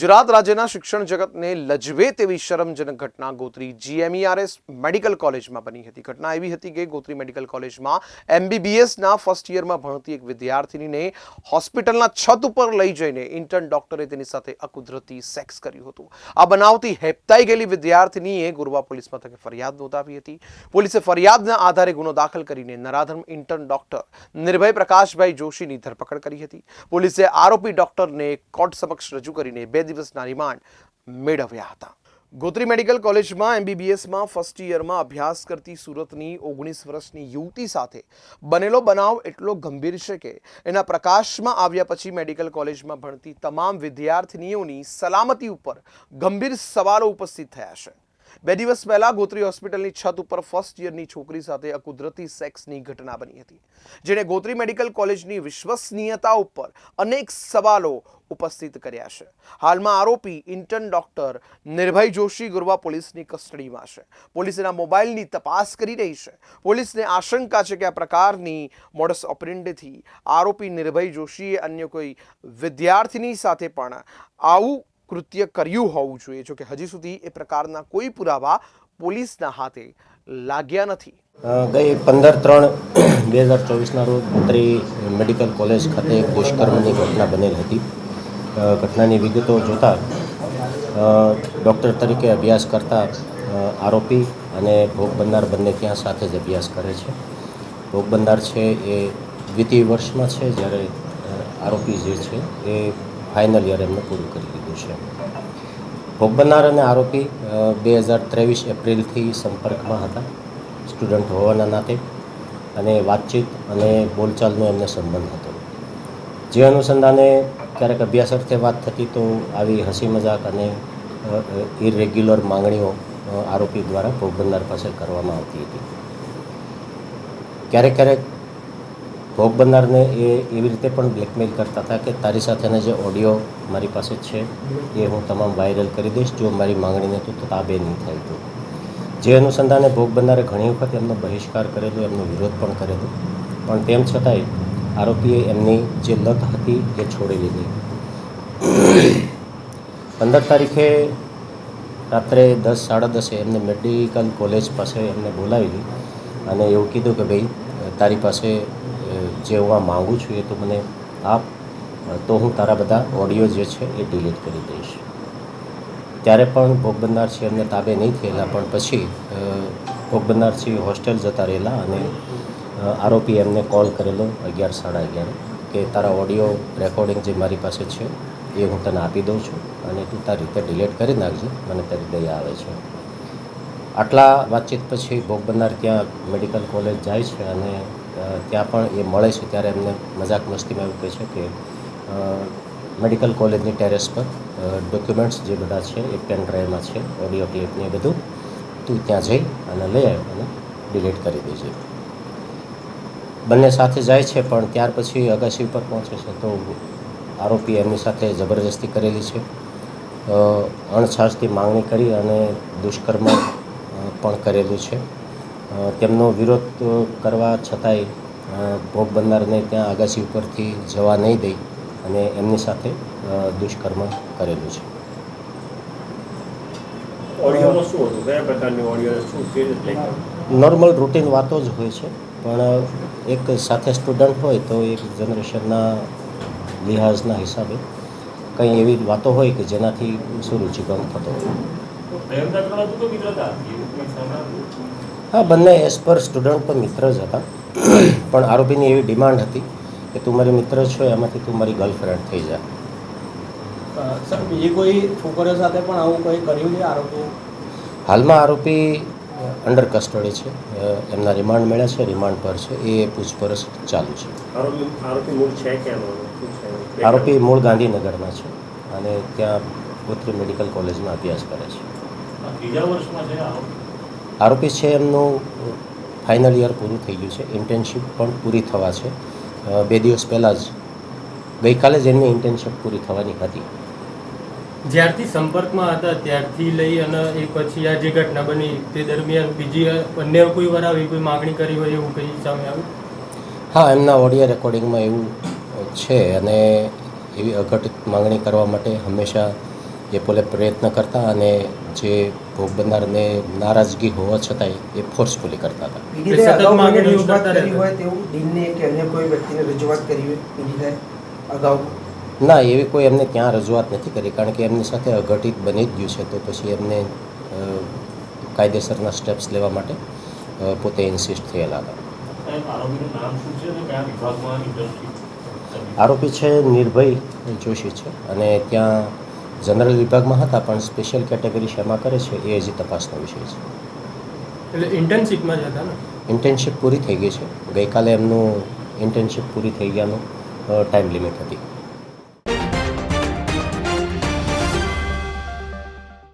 ગુજરાત રાજ્યના શિક્ષણ જગતને લજવે તેવી શરમજનક ઘટના ગોત્રી. જીએમઈઆરએસ મેડિકલ કોલેજમાં બની હતી. ઘટના એવી હતી કે ગોત્રી મેડિકલ કોલેજમાં એમબીબીએસના ફર્સ્ટ યરમાં ભણતી એક વિદ્યાર્થીનીને હોસ્પિટલના છત ઉપર લઈ જઈને ઇન્ટર્ન ડોક્ટરે તેની સાથે અકુદરતી સેક્સ કર્યું હતું. આ બનાવથી હેપતાઈ ગયેલી વિદ્યાર્થીનીએ ગુરવા પોલીસ મથકે ફરિયાદ નોંધાવી હતી. પોલીસે ફરિયાદના આધારે ગુનો દાખલ કરીને નરાધમ ઇન્ટર્ન ડોક્ટર નિર્ભય પ્રકાશભાઈ જોશીની ધરપકડ કરી હતી. પોલીસે આરોપી ડોક્ટરને કોર્ટ સમક્ષ રજૂ કરીને બે દિવસના રિમાન્ડ મેળવ્યા હતા. ગોત્રી મેડિકલ કોલેજમાં એમબીબીએસમાં ફર્સ્ટ યરમાં અભ્યાસ કરતી સુરતની ઓગણીસ વર્ષની યુવતી સાથે બનેલો બનાવ એટલો ગંભીર છે કે એના પ્રકાશમાં આવ્યા પછી મેડિકલ કોલેજમાં ભણતી તમામ વિદ્યાર્થીનીઓની સલામતી ઉપર ગંભીર સવાલો ઉપસ્થિત થયા છે. બે દિવસ પહેલા ગોત્રી હોસ્પિટલની છત ઉપર ફર્સ્ટ યરની છોકરી સાથે અકુદરતી સેક્સની ઘટના બની હતી, જેણે ગોત્રી મેડિકલ કોલેજની વિશ્વસનીયતા ઉપર અનેક સવાલો ઉપસ્થિત કર્યા છે. હાલમાં આરોપી ઇન્ટર્ન ડોક્ટર નિર્ભય જોશી ગુરવા પોલીસની કસ્ટડીમાં છે. પોલીસ એના મોબાઈલની તપાસ કરી રહી છે. પોલીસને આશંકા છે કે આ પ્રકારની મોડસ ઓપરેન્ડથી આરોપી નિર્ભય જોશીએ અન્ય કોઈ વિદ્યાર્થીની સાથે પણ આવું કૃત્ય કર્યું હોવું જોઈએ. જો કે હજી સુધી એ પ્રકારના કોઈ પુરાવા પોલીસના હાથે લાગ્યા નથી. ગઈ પંદર ત્રણ બે હજાર ચોવીસના રોજ ગોત્રી મેડિકલ કોલેજ ખાતે દુષ્કર્મની ઘટના બનેલ હતી. ઘટનાની વિગતો જોતાં ડૉક્ટર તરીકે અભ્યાસ કરતા આરોપી અને ભોગ બનનાર બંને ત્યાં સાથે જ અભ્યાસ કરે છે. ભોગ બનનાર છે એ દ્વિતીય વર્ષમાં છે જ્યારે આરોપી જે છે એ ફાઇનલ યર એમને પૂરું કરી દીધું છે. ભોગ બનનાર અને આરોપી બે હજાર ત્રેવીસ એપ્રિલથી સંપર્કમાં હતા, સ્ટુડન્ટ હોવાના નાતે, અને વાતચીત અને બોલચાલનો એમને સંબંધ હતો. જે અનુસંધાને ક્યારેક અભ્યાસ અર્થે વાત થતી તો આવી હસી મજાક અને ઇરેગ્યુલર માંગણીઓ આરોપી દ્વારા ભોગ બનનાર પાસે કરવામાં આવતી હતી. ક્યારેક ક્યારેક ભોગ બનનારને એ એવી રીતે પણ બ્લેકમેલ કરતા હતા કે તારી સાથેના જે ઓડિયો મારી પાસે છે, એ હું તમામ વાયરલ કરી દઈશ. જો મારી માંગણીને તું તાબે નહીં થાય તો. જે અનુસંધાને ભોગ બનનારે ઘણી વખત એમનો બહિષ્કાર કરેલો, એમનો વિરોધ પણ કરેલો. પણ તેમ છતાંય, આરોપીએ એમની જે લત હતી, એ છોડી લીધી. પંદર તારીખે રાત્રે દસ, સાડા દસે એમને મેડિકલ કોલેજ પાસે એમને બોલાવી અને એવું કીધું કે ભાઈ, તારી પાસે જે હું આ માગું છું એ તો મને આપ, તો હું તારા બધા ઓડિયો જે છે એ ડિલીટ કરી દઈશ. ત્યારે પણ ભોગ બનનાર એમને તાબે નહીં થયેલા, પણ પછી ભોગ હોસ્ટેલ જતા રહેલા અને આરોપી એમને કોલ કરેલો અગિયાર સાડા અગિયાર કે તારા ઓડિયો રેકોર્ડિંગ જે મારી પાસે છે એ હું તને આપી દઉં છું અને તું તારી રીતે ડિલીટ કરી નાખજે, મને તારી દયા આવે છે. આટલા વાતચીત પછી ભોગ બનનાર ત્યાં મેડિકલ કોલેજ જાય છે અને ત્યાં પણ એ મળે છે, ત્યારે એમને મજાક મસ્તીમાં એવું કહે છે કે મેડિકલ કોલેજની ટેરેસ પર ડોક્યુમેન્ટ્સ જે બધા છે એ પેન ડ્રાઈવમાં છે ઓડિયો ક્લિપ ને એ બધું, તું ત્યાં જઈ અને લઈ આવ અને ડિલીટ કરી દેજે. બંને સાથે જાય છે, પણ ત્યાર પછી અગાસી ઉપર પહોંચે છે, તો આરોપી એમની સાથે જબરજસ્તી કરેલી છે. અણછાસથી માંગણી કરી અને દુષ્કર્મ પણ કરેલું છે. તેમનો વિરોધ કરવા છતાંય ભોગ બનનારને ત્યાં અગાસી ઉપરથી જવા નહીં દઈ અને એમની સાથે દુષ્કર્મ કરેલું છે. ઓડિયોમાં શું હતું? કયા પ્રકારની ઓડિયો શું કેવી નોર્મલ રૂટીન વાતો જ હોય છે પણ એક સાથે સ્ટુડન્ટ હોય તો એક જનરેશનના લિહાઝના હિસાબે કંઈ એવી વાતો હોય કે જેનાથી સુરુચિભંગ થતો હોય. હા બંને એઝ પર સ્ટુડન્ટ તો મિત્ર જ હતા. પણ આરોપીની એવી ડિમાન્ડ હતી કે તું મારી મિત્ર છો એમાંથી તું મારી ગર્લફ્રેન્ડ થઈ જા. સર બીજી કોઈ છોકરીઓ સાથે પણ આવું કંઈ કર્યું છે આરોપી? હાલમાં આરોપી અંડર કસ્ટડી છે. એમના રિમાન્ડ મળ્યા છે રિમાન્ડ પર છે. એ પૂછપરછ ચાલુ છે. આરોપી આરોપી મૂળ છે છે? આરોપી મૂળ ગાંધીનગરના છે અને ત્યાં ગોત્રી મેડિકલ કોલેજમાં અભ્યાસ કરે છે. ત્રીજા વર્ષમાં છે આરોપી છે એમનું ફાઇનલ યર પૂરું થઈ ગયું છે. ઇન્ટર્નશીપ પણ પૂરી થવા છે. બે દિવસ પહેલાં જ ગઈકાલે જ એમની ઇન્ટર્નશીપ પૂરી થવાની હતી. જ્યારથી સંપર્કમાં હતા ત્યારથી લઈ અને એ પછી આ જે ઘટના બની તે દરમિયાન બીજી અન્ય કોઈ વાર આવી કોઈ માગણી કરી હોય એવું કંઈ સામે આવ્યું? હા એમના ઓડિયો રેકોર્ડિંગમાં એવું છે અને એવી અઘટિત માંગણી કરવા માટે હંમેશા એ પોલે પ્રયત્ન કરતા અને જે ભોગ બનનારને નારાજગી હોવા છતાંય એ ફોર્સફુલી કરતા હતા. પીડિતાએ સતત અગાઉ કોઈને માગણીઓ રજૂઆત કરતા કરી રહેતા. હોય તેવું ડીનને કે અન્ય કોઈ વ્યક્તિને રજૂઆત કરી હોય પીડિતાએ અગાઉ? ના એવી કોઈ એમને ત્યાં રજૂઆત નથી કરી કારણ કે એમની સાથે અઘટિત બની જ ગયું છે તો પછી એમને કાયદેસરના સ્ટેપ્સ લેવા માટે પોતે ઇન્સિસ્ટ થયેલા હતા. સાહેબ આરોપીનું નામ શું છે અને કયા વિભાગમાં ઇન્ડસ્ટ્રી આરોપી છે નિર્ભય જોશી છે અને ત્યાં જનરલ વિભાગમાં હતા પણ સ્પેશિયલ કેટેગરી શેમાં કરે છે એ હજી તપાસનો વિષય છે. એટલે ઇન્ટર્નશીપમાં જ હતા ને? ઇન્ટર્નશીપ પૂરી થઈ ગઈ છે. ગઈકાલે એમનું ઇન્ટર્નશીપ પૂરી થઈ ગયાનું ટાઈમ લિમિટ હતી.